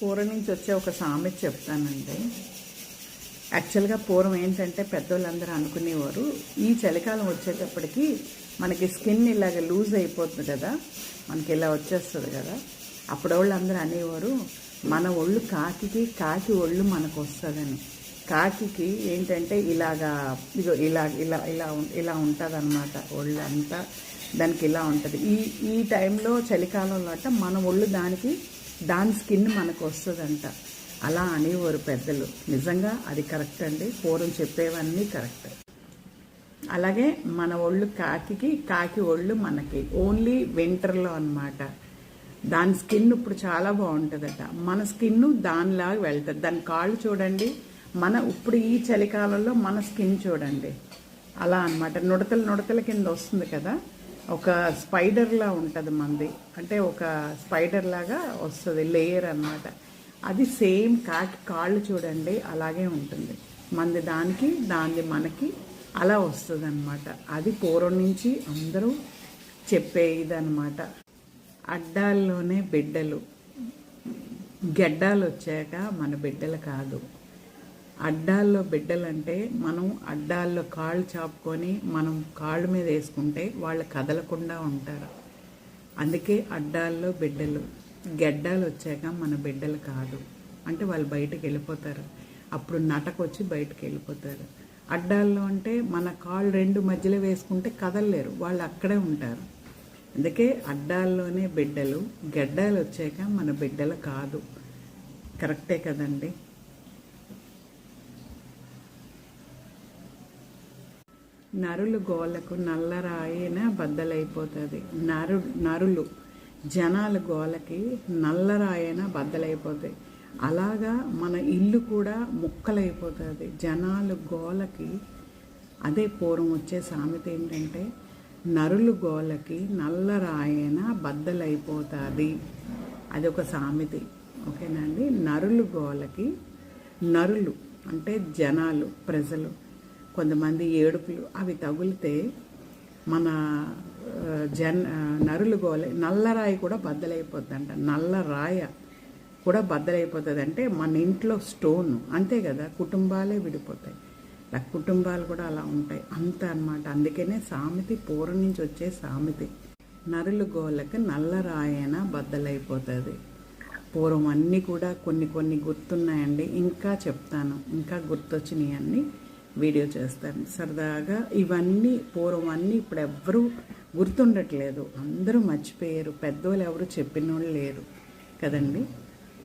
పూర్వం నుంచి వచ్చే ఒక సామెత చెప్తానండి. యాక్చువల్గా పూర్వం ఏంటంటే పెద్దోళ్ళందరూ అనుకునేవారు ఈ చలికాలం వచ్చేటప్పటికి మనకి స్కిన్ ఇలాగ లూజ్ అయిపోతుంది కదా మనకి ఇలా వచ్చేస్తుంది కదా. అప్పుడు వాళ్ళందరూ అనేవారు మన ఒళ్ళు కాకికి కాకి ఒళ్ళు మనకు వస్తుందని కాకికి ఏంటంటే ఇలాగా ఇగో ఇలా ఇలా ఇలా ఇలా ఉంటుంది అనమాట ఒళ్ళు అంతా దానికి ఇలా ఉంటుంది. ఈ ఈ టైంలో చలికాలంలో అంట మన ఒళ్ళు దానికి దాని స్కిన్ మనకు వస్తుందంట. అలా అనేవారు పెద్దలు. నిజంగా అది కరెక్ట్ అండి. పూర్వం చెప్పేవన్నీ కరెక్ట్. అలాగే మన ఒళ్ళు కాకికి కాకి ఒళ్ళు మనకి. ఓన్లీ వింటర్లో అన్నమాట. దాని స్కిన్ ఇప్పుడు చాలా బాగుంటుందట. మన స్కిన్ దానిలాగా వెళ్తుంది. దాని కాళ్ళు చూడండి. మన ఇప్పుడు ఈ చలికాలంలో మన స్కిన్ చూడండి. అలా అనమాట నుడతలు నుడతల కింద వస్తుంది కదా. ఒక స్పైడర్లా ఉంటుంది మంది. అంటే ఒక స్పైడర్ లాగా వస్తుంది లేయర్ అన్నమాట. అది సేమ్ కాకి కాళ్ళు చూడండి అలాగే ఉంటుంది. మంది దానికి దాన్ని మనకి అలా వస్తుంది అనమాట అది పూర్వం నుంచి అందరూ చెప్పే ఇదనమాట అడ్డాల్లోనే బిడ్డలు. గెడ్డాలు వచ్చాక మన బిడ్డలు కాదు. అడ్డాల్లో బిడ్డలంటే మనం అడ్డాల్లో కాళ్ళు చాపుకొని మనం కాళ్ళ మీద వేసుకుంటే వాళ్ళు కదలకుండా ఉంటారు. అందుకే అడ్డాల్లో బిడ్డలు గెడ్డాలు వచ్చాక మన బిడ్డలు కాదు. అంటే వాళ్ళు బయటకు వెళ్ళిపోతారు. అప్పుడు నటకొచ్చి బయటకు వెళ్ళిపోతారు. అడ్డాల్లో అంటే మన కాళ్ళు రెండు మధ్యలో వేసుకుంటే కదలలేరు. వాళ్ళు అక్కడే ఉంటారు. అందుకే అడ్డాల్లోనే బిడ్డలు గెడ్డాలు వచ్చాక మన బిడ్డలు కాదు. కరెక్టే కదండి? నరులు గోలకు నల్లరాయిన బద్దలైపోతుంది. నరు నరులు జనాల గోలకి నల్లరాయన బద్దలైపోతాయి అలాగా మన ఇల్లు కూడా ముక్కలైపోతుంది. జనాలు గోలకి అదే పూర్వం వచ్చే సామెత ఏంటంటే నరులు గోలకి నల్లరాయన బద్దలైపోతుంది. అది ఒక సామెత ఓకేనండి నరులు గోలకి నరులు అంటే జనాలు ప్రజలు. కొంతమంది ఏడుపులు అవి తగిలితే మన జన్ నరులు గోలే నల్లరాయి కూడా బద్దలైపోద్దంట. నల్లరాయ కూడా బద్దలైపోతుంది అంటే మన ఇంట్లో స్టోన్. అంతే కదా కుటుంబాలే విడిపోతాయి. కుటుంబాలు కూడా అలా ఉంటాయి. అంత అన్నమాట. అందుకనే సామెతి పూర్వం నుంచి వచ్చే సామెతి. నరులు గోళ్ళకి నల్లరాయన బద్దలైపోతుంది. పూర్వం అన్నీ కూడా కొన్ని కొన్ని గుర్తున్నాయండి. ఇంకా చెప్తాను. ఇంకా గుర్తొచ్చినాయి అన్నీ వీడియో చేస్తాను. సరదాగా ఇవన్నీ పూర్వం అన్నీ ఇప్పుడు ఎవ్వరూ గుర్తుండట్లేదు. అందరూ మర్చిపోయారు. పెద్దోళ్ళు ఎవరు చెప్పిన వాళ్ళు లేరు. కదండి?